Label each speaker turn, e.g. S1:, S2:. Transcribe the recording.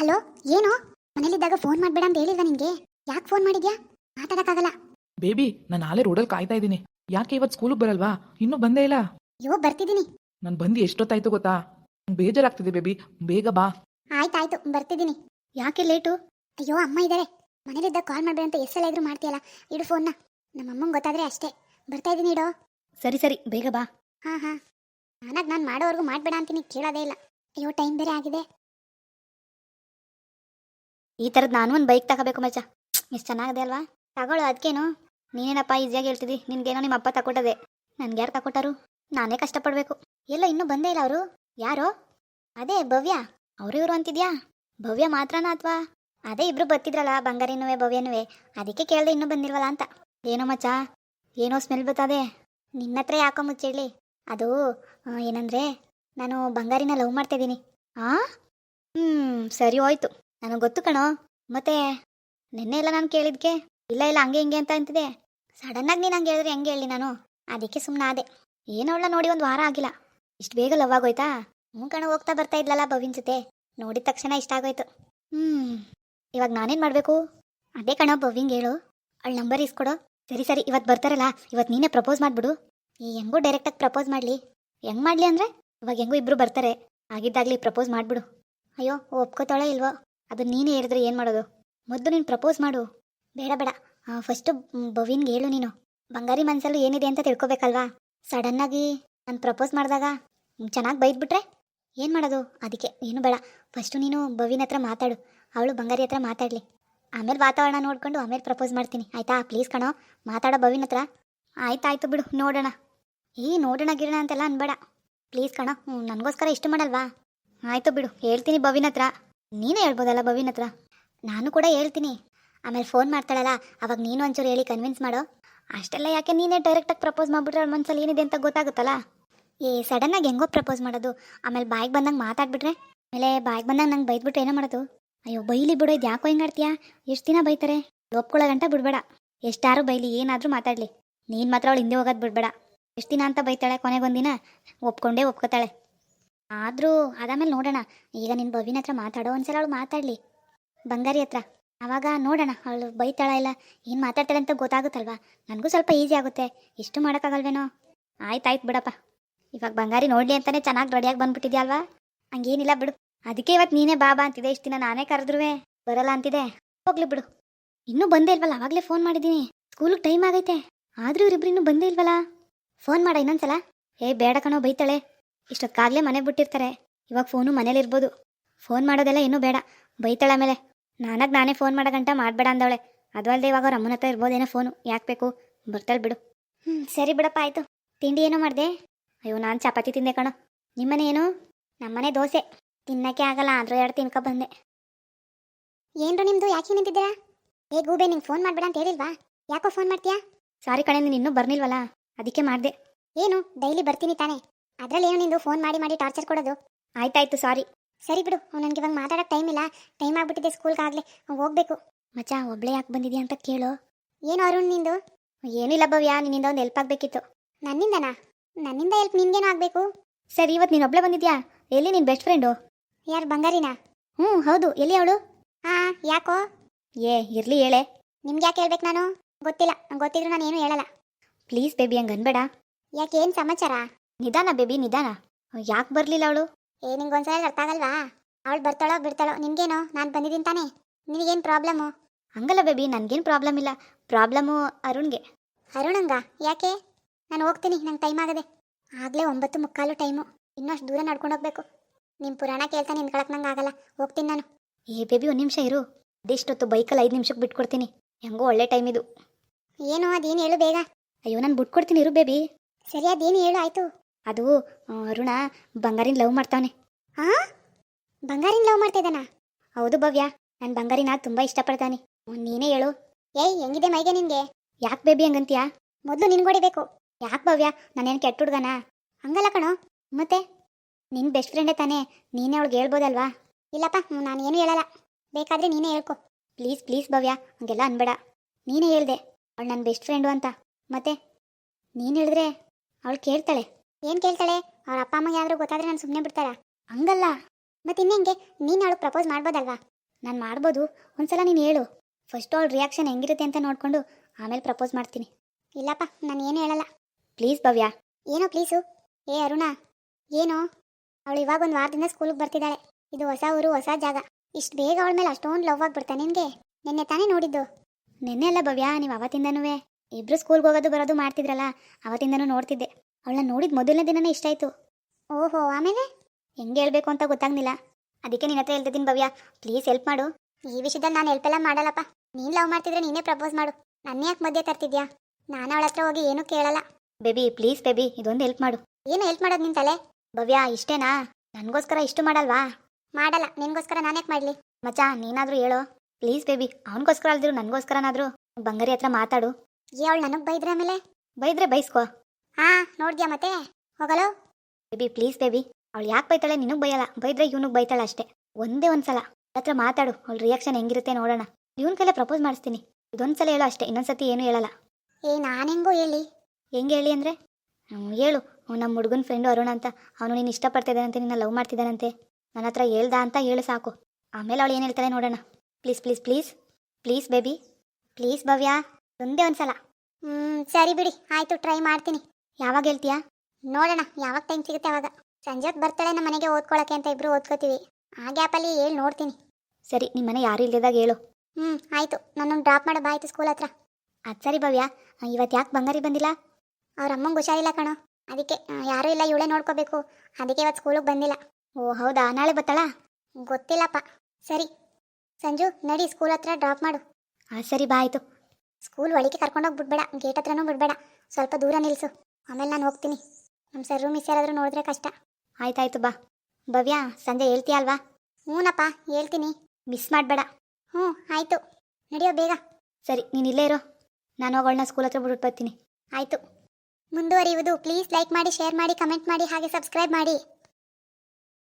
S1: Hello ಏನು? ಮನೇಲಿದ್ದಾಗ phone ಮಾಡ್ಬೇಡ ಅಂತ ಹೇಳಿಲ್ವಾ ನಿಂಗೆ? ಯಾಕೆ ಫೋನ್ ಮಾಡಿದ್ಯಾ? ಮಾತಾಡಕ್ಕಾಗಲ್ಲ.
S2: ಬೇಬಿ ನಾನು ನಾಳೆ ರೋಡಲ್ಲಿ ಕಾಯ್ತಾ ಇದ್ದೀನಿ. ಯಾಕೆ ಇವತ್ತು ಸ್ಕೂಲಿಗೆ ಬರಲ್ವಾ? ಇನ್ನೂ ಬಂದೇ ಇಲ್ಲ.
S1: ಅಯ್ಯೋ ಬರ್ತಿದ್ದೀನಿ.
S2: ನಾನು ಬಂದು ಎಷ್ಟೊತ್ತಾಯ್ತು ಗೊತ್ತಾ? ಬೇಜಾರಾಗ್ತಿದೆ ಬೇಬಿ. ಬೇಗ ಬಾ.
S1: ಆಯ್ತಾಯ್ತು ಬರ್ತಿದ್ದೀನಿ. ಯಾಕೆ ಲೇಟು ಅಯ್ಯೋ ಅಮ್ಮ ಇದ್ದಾರೆ ಮನೇಲಿದ್ದಾಗ ಕಾಲ್ ಮಾಡ್ಬೇಡ ಅಂತ ಎಷ್ಟೆಲ್ಲ ಇದ್ರು ಮಾಡ್ತೀಯಲ್ಲ? ಇಡು ಫೋನ್ನ ನಮ್ಮ ಅಮ್ಮಂಗೆ ಗೊತ್ತಾದ್ರೆ ಅಷ್ಟೇ. ಬರ್ತಾ ಇದ್ದೀನಿ ಇಡೋ.
S3: ಸರಿ ಸರಿ ಬೇಗ ಬಾ.
S1: ಹಾಂ ಹಾಂ. ನಾನಾಗ ನಾನು ಮಾಡೋವರೆಗೂ ಮಾಡಬೇಡ ಅಂತೀನಿ ಕೇಳೋದೇ ಇಲ್ಲ. ಅಯ್ಯೋ ಟೈಮ್ ಬೇರೆ ಆಗಿದೆ.
S3: ಈ ಥರದ್ದು ನಾನು ಒಂದು ಬೈಕ್ ತಗೋಬೇಕು ಮಚ್ಚ. ಎಷ್ಟು ಚೆನ್ನಾಗಿದೆ ಅಲ್ವಾ? ತಗೊಳ್ಳೋ ಅದಕ್ಕೇನು ನೀನೇನಪ್ಪ ಈಸಿಯಾಗಿ ಹೇಳ್ತಿದ್ದಿ? ನಿನ್ಗೇನೋ ನಿಮ್ಮ ಅಪ್ಪ ತಕೊಟ್ಟದೆ. ನನ್ಗೆ ಯಾರು ತಕೊಟ್ಟಾರು? ನಾನೇ ಕಷ್ಟಪಡಬೇಕು. ಎಲ್ಲ ಇನ್ನೂ ಬಂದೇ ಇಲ್ಲ ಅವರು. ಯಾರೋ? ಅದೇ, ಭವ್ಯ. ಅವರು ಇವರು ಅಂತಿದ್ಯಾ? ಭವ್ಯ ಮಾತ್ರನಾ ಅಥವಾ? ಅದೇ ಇಬ್ರು ಬರ್ತಿದ್ರಲ್ಲ ಬಂಗಾರಿನೂ ಭವ್ಯನುವೆ. ಅದಕ್ಕೆ ಕೇಳಿದೆ ಇನ್ನೂ ಬಂದಿಲ್ವಲ್ಲ ಅಂತ. ಏನೋ ಮಚ್ಚ? ಏನೋ ಸ್ಮೆಲ್ ಬರ್ತದೆ. ನಿನ್ನ ಹತ್ರ ಯಾಕೋ ಮುಚ್ಚಿಡ್ಲಿ? ಅದು ಏನಂದ್ರೆ, ನಾನು ಬಂಗಾರಿನ ಲವ್ ಮಾಡ್ತಾ ಇದ್ದೀನಿ. ಆ? ಹ್ಞೂ ಸರಿ ಹೋಯ್ತು. ನನಗೆ ಗೊತ್ತು ಕಣೋ. ಮತ್ತೆ ನಿನ್ನೆ ಎಲ್ಲ ನಾನು ಕೇಳಿದ್ಕೆ? ಇಲ್ಲ ಇಲ್ಲ, ಹಂಗೆ, ಹಿಂಗೆ ಅಂತ ಅಂತಿದೆ. ಸಡನ್ನಾಗಿ ನೀನು ಹಂಗೆ ಹೇಳಿದ್ರೆ ಹೆಂಗೆ ಹೇಳಿ ನಾನು? ಅದಕ್ಕೆ ಸುಮ್ಮನೆ ಆದೆ. ಏನವಳ ನೋಡಿ ಒಂದು ವಾರ ಆಗಿಲ್ಲ. ಇಷ್ಟು ಬೇಗ ಲವ್ ಆಗೋಯ್ತಾ? ಹ್ಞೂ ಕಣ, ಹೋಗ್ತಾ ಬರ್ತಾ ಇದ್ಲಲ್ಲ ಭವಿನ್ ಜೊತೆ. ನೋಡಿದ ತಕ್ಷಣ ಇಷ್ಟ ಆಗೋಯ್ತು. ಹ್ಞೂ ಇವಾಗ ನಾನೇನು ಮಾಡಬೇಕು? ಅದೇ ಕಣ, ಭವಿಂಗ್ ಹೇಳು. ಅವಳ ನಂಬರ್ ಇಸ್ಕೊಡು. ಸರಿ ಸರಿ ಇವತ್ತು ಬರ್ತಾರಲ್ಲ ಇವತ್ತು ನೀನೇ ಪ್ರಪೋಸ್ ಮಾಡಿಬಿಡು. ಈ ಹೆಂಗೂ ಡೈರೆಕ್ಟಾಗಿ ಪ್ರಪೋಸ್ ಮಾಡಲಿ. ಹೆಂಗೆ ಮಾಡಲಿ ಅಂದರೆ? ಇವಾಗ ಹೆಂಗೂ ಇಬ್ಬರು ಬರ್ತಾರೆ. ಆಗಿದ್ದಾಗಲಿ ಪ್ರಪೋಸ್ ಮಾಡಿಬಿಡು. ಅಯ್ಯೋ, ಒಪ್ಕೋತಾಳೆ ಇಲ್ವೋ? ಅದು ನೀನೇ ಹೇಳಿದ್ರೆ ಏನು ಮಾಡೋದು? ಮೊದಲು ನೀನು ಪ್ರಪೋಸ್ ಮಾಡು. ಬೇಡ ಬೇಡ. ಫಸ್ಟು ಭವಿನ್ಗೆ ಹೇಳು ನೀನು. ಬಂಗಾರಿ ಮನಸ್ಸಲ್ಲೂ ಏನಿದೆ ಅಂತ ತಿಳ್ಕೊಬೇಕಲ್ವಾ? ಸಡನ್ನಾಗಿ ನಾನು ಪ್ರಪೋಸ್ ಮಾಡಿದಾಗ ಚೆನ್ನಾಗಿ ಬೈದ್ಬಿಟ್ರೆ ಏನು ಮಾಡೋದು? ಅದಕ್ಕೆ ಏನು ಬೇಡ. ಫಸ್ಟು ನೀನು ಭವಿನ ಹತ್ರ ಮಾತಾಡು. ಅವಳು ಬಂಗಾರಿ ಹತ್ರ ಮಾತಾಡಲಿ. ಆಮೇಲೆ ವಾತಾವರಣ ನೋಡ್ಕೊಂಡು ಆಮೇಲೆ ಪ್ರಪೋಸ್ ಮಾಡ್ತೀನಿ. ಆಯ್ತಾ? ಪ್ಲೀಸ್ ಕಣೋ, ಮಾತಾಡೋ ಭವಿನ ಹತ್ರ. ಆಯ್ತಾಯ್ತು ಬಿಡು, ನೋಡೋಣ. ಈ ನೋಡೋಣ ಗಿರಣ ಅಂತೆಲ್ಲ ಅನ್ಬೇಡ. ಪ್ಲೀಸ್ ಕಣೋ ನನಗೋಸ್ಕರ ಇಷ್ಟು ಮಾಡಲ್ವಾ? ಆಯ್ತು ಬಿಡು, ಹೇಳ್ತೀನಿ ಭವಿನ ಹತ್ರ. ನೀನೇ ಹೇಳ್ಬೋದಲ್ಲ ಭವಿನ ಹತ್ರ? ನಾನು ಕೂಡ ಹೇಳ್ತೀನಿ. ಆಮೇಲೆ ಫೋನ್ ಮಾಡ್ತಾಳಲ್ಲ, ಅವಾಗ ನೀನು ಒಂಚೂರು ಹೇಳಿ ಕನ್ವಿನ್ಸ್ ಮಾಡೋ. ಅಷ್ಟೆಲ್ಲ ಯಾಕೆ ನೀನೇ ಡೈರೆಕ್ಟಾಗಿ ಪ್ರಪೋಸ್ ಮಾಡಿಬಿಟ್ರೆ ಅವ್ಳ ಮನ್ಸಲ್ಲಿ ಏನಿದೆ ಅಂತ ಗೊತ್ತಾಗುತ್ತಲ್ಲ? ಏ ಸಡನ್ನಾಗಿ ಹೆಂಗೋ ಪ್ರಪೋಸ್ ಮಾಡೋದು. ಆಮೇಲೆ ಬಾಯಿಗೆ ಬಂದಂಗೆ ಮಾತಾಡ್ಬಿಟ್ರೆ. ಆಮೇಲೆ ಬಾಯಿಗೆ ಬಂದಂಗೆ ನಂಗೆ ಬೈದ್ಬಿಟ್ರೆ ಏನೋ ಮಾಡೋದು. ಅಯ್ಯೋ, ಬೈಲಿ ಬಿಡೋ, ಇದು ಯಾಕೋ ಹೆಂಗೆ ಆಡ್ತೀಯಾ? ಎಷ್ಟು ದಿನ ಬೈತಾರೆ? ಒಪ್ಕೊಳ್ಳೋ ಗಂಟ ಬಿಡಬೇಡ. ಎಷ್ಟಾರು ಬೈಲಿ, ಏನಾದರೂ ಮಾತಾಡಲಿ. ನೀನು ಮಾತ್ರ ಅವಳು ಹಿಂದೆ ಹೋಗೋದು ಬಿಡಬೇಡ. ಎಷ್ಟು ದಿನ ಅಂತ ಬೈತಾಳೆ, ಕೊನೆಗೊಂದಿನ? ಒಪ್ಕೊಂಡೇ ಒಪ್ಕೋತಾಳೆ. ಆದರೂ ಅದಾದ್ಮೇಲೆ ನೋಡೋಣ. ಈಗ ನಿನ್ನ ಬವಿನ ಹತ್ರ ಮಾತಾಡೋ ಒಂದ್ಸಲ ಅವಳು ಮಾತಾಡಲಿ. ಬಂಗಾರಿ ಹತ್ರ. ಆವಾಗ ನೋಡೋಣ, ಅವಳು ಬೈತಾಳ ಇಲ್ಲ, ಏನು ಮಾತಾಡ್ತಾಳೆ ಅಂತ ಗೊತ್ತಾಗುತ್ತಲ್ವಾ? ನನಗೂ ಸ್ವಲ್ಪ ಈಸಿ ಆಗುತ್ತೆ. ಇಷ್ಟು ಮಾಡೋಕ್ಕಾಗಲ್ವೇನೋ? ಆಯ್ತಾಯ್ತು ಬಿಡಪ್ಪ. ಇವಾಗ ಬಂಗಾರಿ ನೋಡಲಿ ಅಂತಾನೆ ಚೆನ್ನಾಗಿ ರೆಡಿಯಾಗಿ ಬಂದ್ಬಿಟ್ಟಿದ್ಯಲ್ವಾ? ಹಂಗೇನಿಲ್ಲ ಬಿಡು. ಅದಕ್ಕೆ ಇವತ್ತು ನೀನೇ ಬಾಬಾ ಅಂತಿದೆ ಇಷ್ಟು ದಿನ ನಾನೇ ಕರೆದ್ರುವೆ. ಬರಲ್ಲ ಅಂತಿದೆ ಹೋಗ್ಲಿ ಬಿಡು. ಇನ್ನೂ ಬಂದೇ ಇಲ್ವಲ್ಲ? ಆವಾಗಲೇ ಫೋನ್ ಮಾಡಿದ್ದೀನಿ. ಸ್ಕೂಲಿಗೆ ಟೈಮ್ ಆಗೈತೆ. ಆದರೂ ಇವರಿಬ್ರು ಇನ್ನೂ ಬಂದೇ ಇಲ್ವಲ್ಲ? ಫೋನ್ ಮಾಡ ಇನ್ನೊಂದ್ಸಲ. ಏ, ಬೇಡ ಕಣೋ, ಬೈತಾಳೆ. ಇಷ್ಟೊತ್ತಾಗಲೇ ಮನೆ ಬಿಟ್ಟಿರ್ತಾರೆ. ಇವಾಗ ಫೋನು ಮನೇಲಿರ್ಬೋದು ಫೋನ್ ಮಾಡೋದೆಲ್ಲ ಇನ್ನೂ ಬೇಡ. ಬೈತಾಳೆ ಆಮೇಲೆ. ನಾನಾಗ ನಾನೇ ಫೋನ್ ಮಾಡೋ ಗಂಟ ಮಾಡಬೇಡ ಅಂದವಳೆ. ಅದು ಅಲ್ಲದೆ ಇವಾಗ ಅವ್ರ ಅಮ್ಮನ ಹತ್ರ ಇರ್ಬೋದೇನೋ ಫೋನು. ಯಾಕೆ ಬೇಕು? ಬರ್ತಾಳೆ ಬಿಡು. ಹ್ಞೂ ಸರಿ ಬಿಡಪ್ಪ, ಆಯಿತು. ತಿಂಡಿ ಏನೋ ಮಾಡಿದೆ? ಅಯ್ಯೋ, ನಾನು ಚಪಾತಿ ತಿಂದೆ ಕಣೋ. ನಿಮ್ಮನೆ ಏನು? ನಮ್ಮನೆ ದೋಸೆ. ತಿನ್ನಕ್ಕೆ ಆಗಲ್ಲ, ಆದರೂ ಎರಡು ತಿನ್ಕೊ ಬಂದೆ.
S1: ಏನ್ರು ನಿಮ್ಮದು ಯಾಕೆ ನಿಂತಿದ್ದೀರಾ? ಏ, ಗೂಬೆ, ನಿಂಗೆ ಫೋನ್ ಮಾಡಬೇಡ ಅಂತ ಹೇಳಿಲ್ವಾ? ಯಾಕೋ ಫೋನ್ ಮಾಡ್ತೀಯಾ?
S3: ಸಾರಿ ಕಣೆ, ನೀನು ಇನ್ನೂ ಬರ್ನಿಲ್ವಲ್ಲ? ಅದಕ್ಕೆ ಮಾಡಿದೆ.
S1: ಏನು? ಡೈಲಿ ಬರ್ತೀನಿ ತಾನೇ. ಅದ್ರಲ್ಲಿ ಏನು ನಿಂದು ಫೋನ್ ಮಾಡಿ ಮಾಡಿ ಟಾರ್ಚರ್ ಕೊಡೋದು?
S3: ಆಯ್ತಾಯ್ತು ಸಾರಿ
S1: ಸರಿ ಬಿಡು ನನಗೆ ಇವಾಗ ಮಾತಾಡೋಕೆ ಟೈಮ್ ಇಲ್ಲ. ಟೈಮ್ ಆಗ್ಬಿಟ್ಟಿದೆ ಸ್ಕೂಲ್ಗಾಗಲೇ ಹೋಗ್ಬೇಕು.
S3: ಮಚ್ಚ ಒಬ್ಳೆ ಯಾಕೆ ಬಂದಿದ್ಯಾ ಅಂತ ಕೇಳು.
S1: ಏನು ಅರುಣ್ ನಿಂದು?
S3: ಏನಿಲ್ಲ ಭವ್ಯ ನಿನ್ನಿಂದ ಒಂದು ಹೆಲ್ಪ್ ಆಗಬೇಕಿತ್ತು.
S1: ನನ್ನಿಂದನಾ? ನನ್ನಿಂದ ಹೆಲ್ಪ್ ನಿನ್ಗೇನು ಆಗಬೇಕು.
S3: ಸರಿ ಇವತ್ತು ನೀನು ಒಬ್ಳೆ ಬಂದಿದ್ಯಾ? ಎಲ್ಲಿ ನಿನ್ನ ಬೆಸ್ಟ್ ಫ್ರೆಂಡು
S1: ಯಾರು ಬಂಗಾರಿನಾ?
S3: ಹ್ಞೂ ಹೌದು. ಎಲ್ಲಿ ಅವಳು?
S1: ಹಾಂ ಯಾಕೋ?
S3: ಏ ಇರ್ಲಿ ಹೇಳೆ.
S1: ನಿಮ್ಗೆ ಯಾಕೆ ಹೇಳ್ಬೇಕು ನಾನು? ಗೊತ್ತಿಲ್ಲ. ಗೊತ್ತಿದ್ರು ನಾನು ಏನು ಹೇಳಲ್ಲ.
S3: ಪ್ಲೀಸ್ ಬೇಬಿ ಹಂಗೆ ಅನ್ಬೇಡ
S1: ಯಾಕೆ ಏನು ಸಮಾಚಾರ?
S3: ನಿಧಾನ ಬೇಬಿ ನಿಧಾನ. ಯಾಕೆ ಬರಲಿಲ್ಲ ಅವಳು?
S1: ಏ ನಿಂಗೆ ಒಂದ್ಸಲ ಅರ್ಥ ಆಗಲ್ವಾ? ಅವಳು ಬರ್ತಾಳೋ ಬಿಡ್ತಾಳೋ ನಿನ್ಗೇನೋ? ನಾನು ಬಂದಿದ್ದೀನಿ ತಾನೇ. ನಿನಗೇನು ಪ್ರಾಬ್ಲಮ್ಮು
S3: ಹಂಗಲ್ಲ ಬೇಬಿ ನನಗೇನು ಪ್ರಾಬ್ಲಮ್ ಇಲ್ಲ. ಪ್ರಾಬ್ಲಮ್ಮು ಅರುಣ್ಗೆ.
S1: ಅರುಣಂಗ? ಯಾಕೆ? ನಾನು ಹೋಗ್ತೀನಿ ನಂಗೆ ಟೈಮ್ ಆಗದೆ. ಆಗಲೇ ಒಂಬತ್ತು ಮುಕ್ಕಾಲು ಟೈಮು. ಇನ್ನಷ್ಟು ದೂರ ನಡ್ಕೊಂಡು ಹೋಗ್ಬೇಕು. ನಿಮ್ಮ ಪುರಾಣ ಕೇಳ್ತಾ ನಿಂತ್ಕೊಳಕ್ಕೆ ನಂಗೆ ಆಗಲ್ಲ. ಹೋಗ್ತೀನಿ ನಾನು.
S3: ಏ ಬೇಬಿ ಒಂದು ನಿಮಿಷ ಇರು. ಅದೆಷ್ಟೊತ್ತು ಬೈಕಲ್ಲಿ ಐದು ನಿಮಿಷಕ್ಕೆ ಬಿಟ್ಕೊಡ್ತೀನಿ. ಹೆಂಗೋ ಒಳ್ಳೆ ಟೈಮ್ ಇದು.
S1: ಏನು ಅದೇನು ಹೇಳು ಬೇಗ.
S3: ಅಯ್ಯೋ ನಾನು ಬಿಟ್ಕೊಡ್ತೀನಿ ಇರು ಬೇಬಿ.
S1: ಸರಿ ಅದೇನು ಹೇಳು ಆಯ್ತು.
S3: ಅದು ಆ, ಅರುಣ ಬಂಗಾರಿನ ಲವ್ ಮಾಡ್ತಾವನೆ.
S1: ಹಾ ಬಂಗಾರಿನ ಲವ್ ಮಾಡ್ತಾ ಇದ್ದಾನಾ?
S3: ಹೌದು ಭವ್ಯ ನಾನು ಬಂಗಾರಿನ ತುಂಬ ಇಷ್ಟಪಡ್ತಾನೆ. ನೀನೇ ಹೇಳು.
S1: ಏಯ್ ಹೆಂಗಿದೆ ಮೈಗೆ ನಿನ್ಗೆ?
S3: ಯಾಕೆ ಬೇಬಿ ಹಂಗಂತೀಯಾ?
S1: ಮೊದಲು ನಿನ್ಗೊಡಿಬೇಕು
S3: ಯಾಕೆ ಭವ್ಯ ನಾನೇನು ಕೆಟ್ಟ ಹುಡ್ಗನಾ?
S1: ಹಂಗಲ್ಲ ಕಣೋ.
S3: ಮತ್ತೆ? ನಿನ್ನ ಬೆಸ್ಟ್ ಫ್ರೆಂಡೇ ತಾನೇ ನೀನೇ ಅವಳಿಗೆ ಹೇಳ್ಬೋದಲ್ವಾ?
S1: ಇಲ್ಲಪ್ಪ ನಾನು ಏನು ಹೇಳಲ್ಲ. ಬೇಕಾದ್ರೆ ನೀನೇ ಹೇಳ್ಕೊ.
S3: ಪ್ಲೀಸ್ ಪ್ಲೀಸ್ ಭವ್ಯ ಹಂಗೆಲ್ಲ ಅನ್ಬೇಡ. ನೀನೇ ಹೇಳ್ದೆ ಅವಳು ನನ್ನ ಬೆಸ್ಟ್ ಫ್ರೆಂಡು ಅಂತ. ಮತ್ತೆ? ನೀನು ಹೇಳಿದ್ರೆ ಅವಳು ಕೇಳ್ತಾಳೆ.
S1: ಏನು ಕೇಳ್ತಾಳೆ? ಅವ್ರ ಅಪ್ಪ ಅಮ್ಮಗೆ ಯಾರು ಗೊತ್ತಾದ್ರೆ ನಾನು ಸುಮ್ಮನೆ ಬಿಡ್ತಾರಾ.
S3: ಹಂಗಲ್ಲ.
S1: ಮತ್ತೆ ಇನ್ನೆಂಗೆ ನೀನು ಅವಳು ಪ್ರಪೋಸ್ ಮಾಡ್ಬೋದಲ್ವಾ?
S3: ನಾನು ಮಾಡ್ಬೋದು. ಒಂದ್ಸಲ ನೀನು ಹೇಳು. ಫಸ್ಟ್ ಅವಳ ರಿಯಾಕ್ಷನ್ ಹೆಂಗಿರುತ್ತೆ ಅಂತ ನೋಡ್ಕೊಂಡು ಆಮೇಲೆ ಪ್ರಪೋಸ್ ಮಾಡ್ತೀನಿ.
S1: ಇಲ್ಲಪ್ಪ ನಾನು ಏನು ಹೇಳಲ್ಲ.
S3: ಪ್ಲೀಸ್ ಭವ್ಯ.
S1: ಏನೋ ಪ್ಲೀಸು ಏ ಅರುಣ. ಏನೋ? ಅವಳು ಇವಾಗ ಒಂದು ವಾರದಿಂದ ಸ್ಕೂಲಿಗೆ ಬರ್ತಿದ್ದಾಳೆ. ಇದು ಹೊಸ ಊರು ಹೊಸ ಜಾಗ. ಇಷ್ಟು ಬೇಗ ಅವಳ ಮೇಲೆ ಅಷ್ಟೊಂದು ಲವ್ ಆಗ್ಬಿಡ್ತಾ ನಿನಗೆ? ನಿನ್ನೆ ತಾನೇ ನೋಡಿದ್ದು.
S3: ನಿನ್ನೆ ಅಲ್ಲ ಭವ್ಯ ನೀವು ಅವತ್ತಿಂದನೂ ಇಬ್ಬರು ಸ್ಕೂಲ್ಗೆ ಹೋಗೋದು ಬರೋದು ಮಾಡ್ತಿದ್ರಲ್ಲ ಅವತ್ತಿಂದನೂ ನೋಡ್ತಿದ್ದೆ. ಅವಳನ್ನ ನೋಡಿದ ಮೊದಲನೇ ದಿನನೇ ಇಷ್ಟ ಆಯ್ತು.
S1: ಓಹೋ ಆಮೇಲೆ?
S3: ಹೆಂಗೆ ಹೇಳ್ಬೇಕು ಅಂತ ಗೊತ್ತಾಗ್ಲಿಲ್ಲ ಅದಕ್ಕೆ ನಿನ್ನ ಹತ್ರ ಹೇಳ್ತಿದ್ದೀನಿ ಭವ್ಯ. ಪ್ಲೀಸ್ ಹೆಲ್ಪ್ ಮಾಡು.
S1: ಈ ವಿಷಯದಲ್ಲಿ ನಾನು ಹೆಲ್ಪ್ ಎಲ್ಲ ಮಾಡಲ್ಲಪ್ಪ. ನೀನು ಲವ್ ಮಾಡ್ತಿದ್ರೆ ನೀನೇ ಪ್ರಪೋಸ್ ಮಾಡು. ನನ್ನ ಯಾಕೆ ಮಧ್ಯೆ ತರ್ತಿದ್ಯಾ? ನಾನು ಅವಳ ಹತ್ರ ಹೋಗಿ ಏನೂ ಕೇಳಲ್ಲ.
S3: ಬೇಬಿ ಪ್ಲೀಸ್ ಬೇಬಿ ಇದೊಂದು ಹೆಲ್ಪ್ ಮಾಡು.
S1: ಏನು ಹೆಲ್ಪ್ ಮಾಡೋದು ನಿನ್ ತಲೆ?
S3: ಭವ್ಯ ಇಷ್ಟೇನಾ? ನನಗೋಸ್ಕರ ಇಷ್ಟು ಮಾಡಲ್ವಾ?
S1: ಮಾಡಲ್ಲ. ನಿನ್ಗೋಸ್ಕರ ನಾನ್ಯಾಕೆ ಮಾಡಲಿ?
S3: ಮಚ್ಚ ನೀನಾದ್ರೂ ಹೇಳೋ. ಪ್ಲೀಸ್ ಬೇಬಿ ಅವನಿಗೋಸ್ಕರ ಅಲ್ದಿರು ನನಗೋಸ್ಕರನಾದರೂ ಬಂಗಾರಿ ಹತ್ರ ಮಾತಾಡು.
S1: ಏ ಅವಳು ನನಗೆ ಬೈದ್ರೆ ಆಮೇಲೆ?
S3: ಬೈದ್ರೆ ಬೈಸ್ಕೋ.
S1: ಹಾ ನೋಡ್ದ್ಯಾ ಮತ್ತೆ? ಹೋಗಲು?
S3: Baby please baby. ಅವಳು ಯಾಕೆ ಬೈತಾಳೆ ನಿನಗೆ ಬೈಯಲ್ಲ? ಬೈದ್ರೆ ಇವನಿಗೆ ಬೈತಾಳೆ ಅಷ್ಟೇ. ಒಂದೇ ಒಂದ್ಸಲ. ಸಲ ಹತ್ರ ಮಾತಾಡು. ಅವಳ ರಿಯಾಕ್ಷನ್ ಹೆಂಗಿರುತ್ತೆ ನೋಡೋಣ. ಇವನ್ ಕೈಲೇ ಪ್ರಪೋಸ್ ಮಾಡಿಸ್ತೀನಿ. ಇದೊಂದ್ಸಲ ಹೇಳು ಅಷ್ಟೇ. ಇನ್ನೊಂದ್ಸತಿ ಏನೂ ಹೇಳಲ್ಲ.
S1: ಏ ನಾನೆಂಗೂ ಹೇಳಿ?
S3: ಹೆಂಗೆ ಹೇಳಿ ಅಂದರೆ? ಹೇಳು. ಅವ್ನು ನಮ್ಮ ಹುಡುಗನ ಫ್ರೆಂಡು ಅರುಣ ಅಂತ. ಅವನು ನೀನು ಇಷ್ಟಪಡ್ತಿದ್ದಾನಂತೆ ನಿನ್ನ ಲವ್ ಮಾಡ್ತಿದ್ದಾನಂತೆ ನನ್ನ ಹತ್ರ ಹೇಳ್ದ ಅಂತ ಹೇಳು ಸಾಕು. ಆಮೇಲೆ ಅವಳು ಏನು ಹೇಳ್ತಾಳೆ ನೋಡೋಣ. Please please please. Please baby. Please Bhavya. ಒಂದೇ ಒಂದ್ಸಲ.
S1: ಹ್ಮ್ ಸರಿ ಬಿಡಿ. ಆಯ್ತು ಟ್ರೈ ಮಾಡ್ತೀನಿ.
S3: ಯಾವಾಗ ಹೇಳ್ತೀಯಾ?
S1: ನೋಡೋಣ ಯಾವಾಗ ಟೈಮ್ ಸಿಗುತ್ತೆ ಅವಾಗ. ಸಂಜೆ ಹೊತ್ತು ಬರ್ತಾಳೆ ನಮ್ಮ ಮನೆಗೆ ಓದ್ಕೊಳಕ್ಕೆ ಅಂತ ಇಬ್ರು ಓದ್ಕೋತೀವಿ. ಆ ಗ್ಯಾಪಲ್ಲಿ ಹೇಳಿ ನೋಡ್ತೀನಿ.
S3: ಸರಿ ನಿಮ್ಮ ಮನೆ ಯಾರು ಇಲ್ಲದಾಗ ಹೇಳು.
S1: ಹ್ಞೂ ಆಯಿತು. ನನ್ನನ್ನು ಡ್ರಾಪ್ ಮಾಡೋ ಬಾಯ್ತು ಸ್ಕೂಲ್ ಹತ್ರ.
S3: ಅದು ಸರಿ ಭವ್ಯ. ಇವತ್ತು ಯಾಕೆ ಬಂಗಾರಿ ಬಂದಿಲ್ಲ?
S1: ಅವ್ರ ಅಮ್ಮಂಗೆ ಹುಷಾರಿಲ್ಲ ಕಣೋ. ಅದಕ್ಕೆ ಯಾರೂ ಇಲ್ಲ ಇವಳೇ ನೋಡ್ಕೋಬೇಕು. ಅದಕ್ಕೆ ಇವತ್ತು ಸ್ಕೂಲಿಗೆ ಬಂದಿಲ್ಲ.
S3: ಓ ಹೌದಾ? ನಾಳೆ ಬತ್ತಾಳಾ
S1: ಗೊತ್ತಿಲ್ಲಪ್ಪ. ಸರಿ. ಸಂಜು ನಡಿ ಸ್ಕೂಲ್ ಹತ್ರ ಡ್ರಾಪ್ ಮಾಡು.
S3: ಹಾಂ ಸರಿ ಬಾ ಆಯಿತು.
S1: ಸ್ಕೂಲ್ ಒಳಗೆ ಕರ್ಕೊಂಡೋಗಿ ಬಿಡ್ಬೇಡ ಗೇಟ್ ಹತ್ರನೂ ಬಿಡ್ಬೇಡ. ಸ್ವಲ್ಪ ದೂರ ನಿಲ್ಸು. ಆಮೇಲೆ ನಾನು ಹೋಗ್ತೀನಿ. ನಮ್ಮ ಸರ್ ಮಿಸ್ ಯಾರಾದರೂ ನೋಡಿದ್ರೆ ಕಷ್ಟ.
S3: ಆಯ್ತಾಯ್ತು ಬಾ. ಭವ್ಯ, ಸಂಜೆ ಹೇಳ್ತೀಯ ಅಲ್ವಾ?
S1: ಹ್ಞೂನಪ್ಪ ಹೇಳ್ತೀನಿ.
S3: ಮಿಸ್ ಮಾಡಬೇಡ.
S1: ಹ್ಞೂ, ಆಯಿತು. ನಡೆಯೋ ಬೇಗ.
S3: ಸರಿ, ನೀನು ಇಲ್ಲೇ ಇರೋ. ನಾನು ಅವಳನ್ನ ಸ್ಕೂಲ್ ಹತ್ರ ಬಿಟ್ಬಿಟ್ಟು ಬರ್ತೀನಿ.
S1: ಆಯಿತು. ಮುಂದುವರಿಯುವುದು ಪ್ಲೀಸ್ ಲೈಕ್ ಮಾಡಿ ಶೇರ್ ಮಾಡಿ ಕಮೆಂಟ್ ಮಾಡಿ, ಹಾಗೆ ಸಬ್ಸ್ಕ್ರೈಬ್ ಮಾಡಿ.